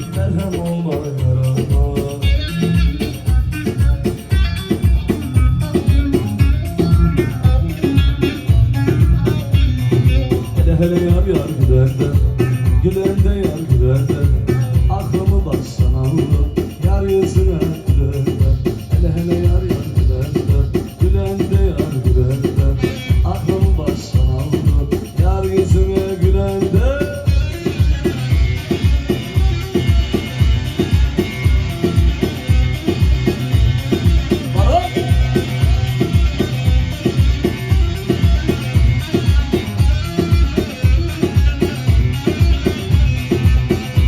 Pek Hele hele yar yar giderden Gülerden yar giderden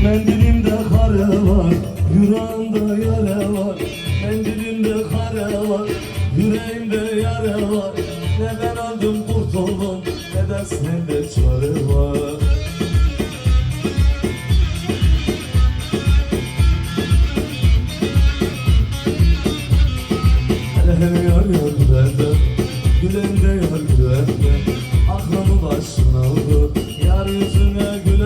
Mendilimde kare var, yüreğimde yara var. Mendilimde kare var, yüreğimde yara var. Ne ben aldım kurtuldum, ne de sende çare var. Hele yar yar gülerdi, gülen yar gülerdi. Aklımı başına aldı, yar yüzüne gülerdi.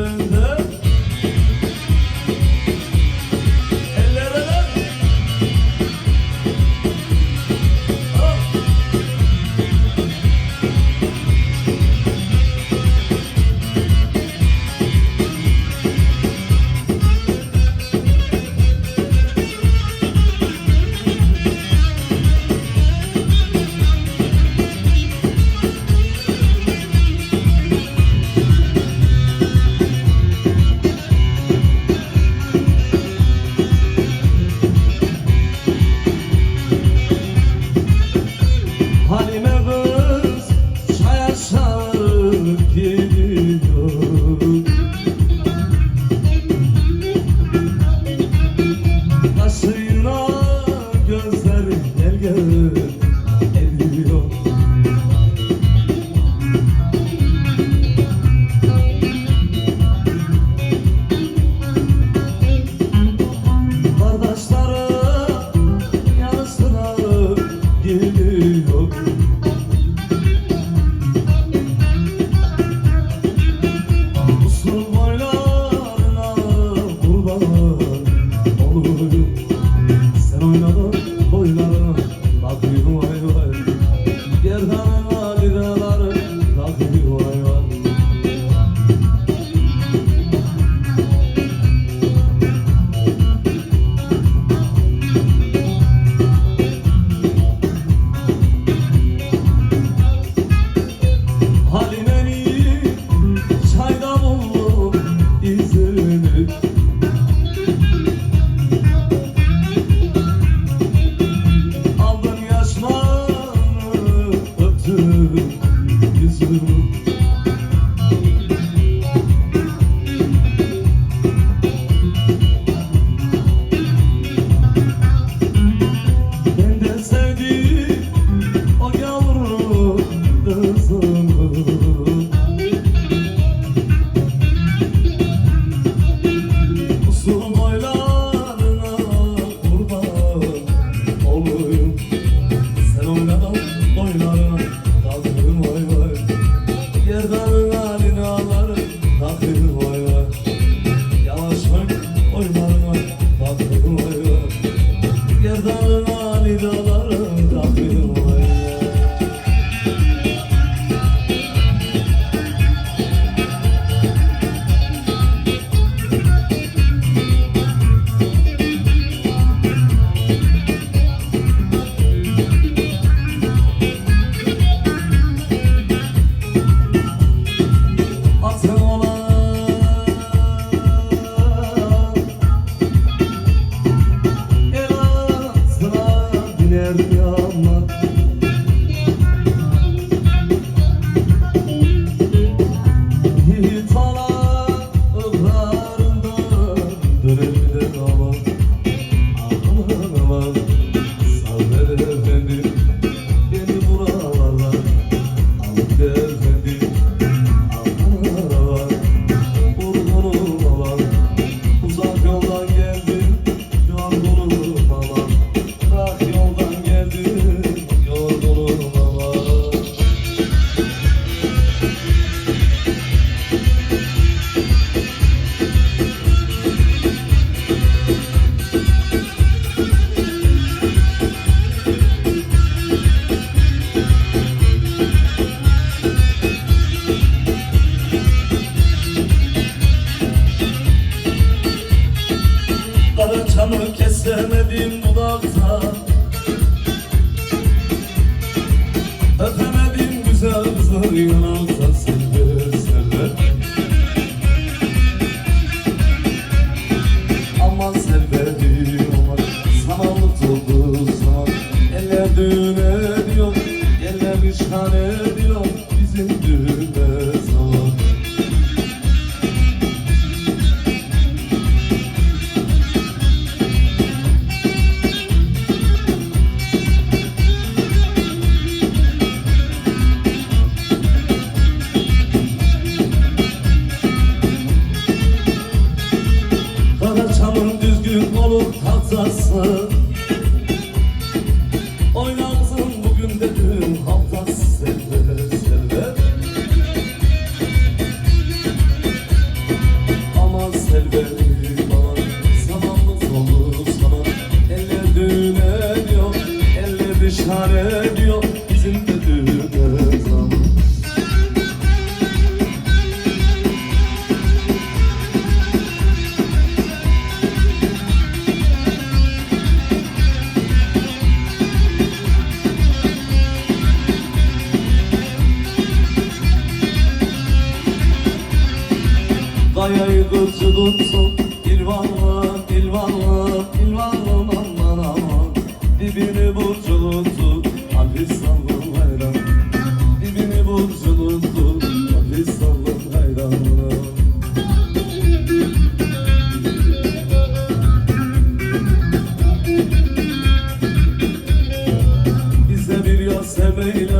Kalsası Oynarsın bugün de dün haftası selve aman Zamanımız olur zaman Eller düğün ediyor Eller İlvanla, ilvanla, ilvanla aman aman. Dibini burculuttu Hafistanlım hayran. Dibini burculuttu Hafistanlım hayran. Bize bir yaz seveyle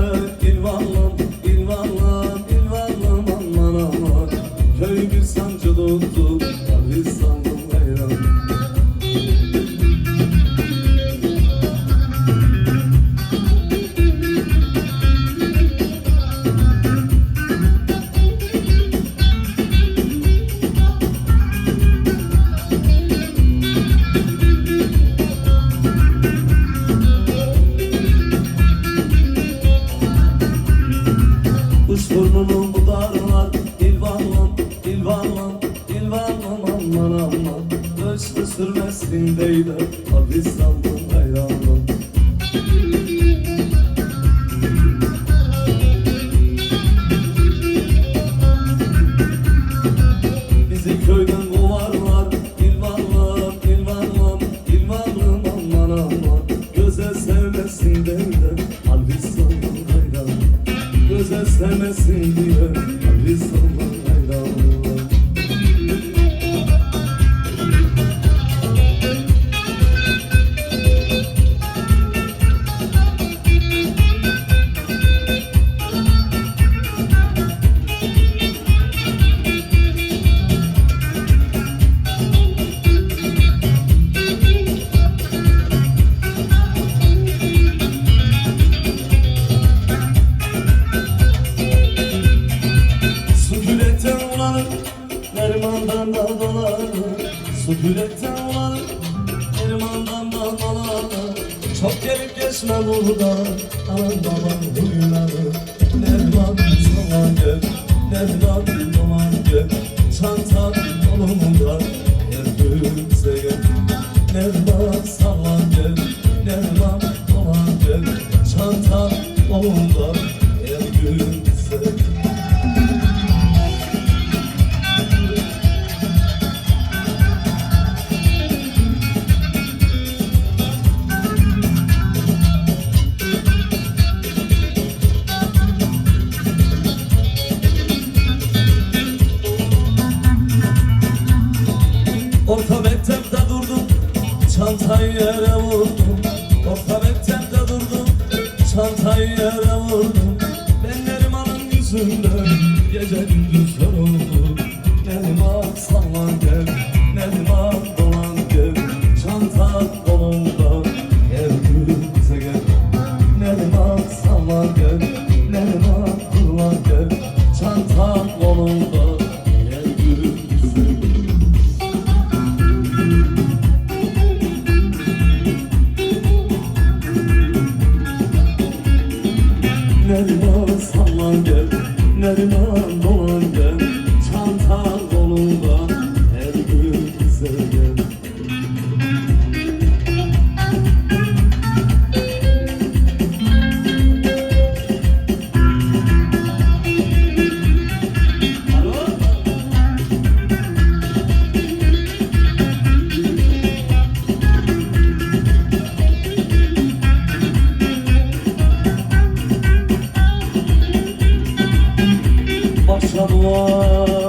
sevmesin diye Aman babam huylanır Neriman zaman gel Neriman Yere vurdum Ben Neriman'ın Gece gündüz kör oldum Neriman sallan gel Çanta kolumda Gel. Gülümse gel Neriman sallan gel. Çanta kolumda do ar.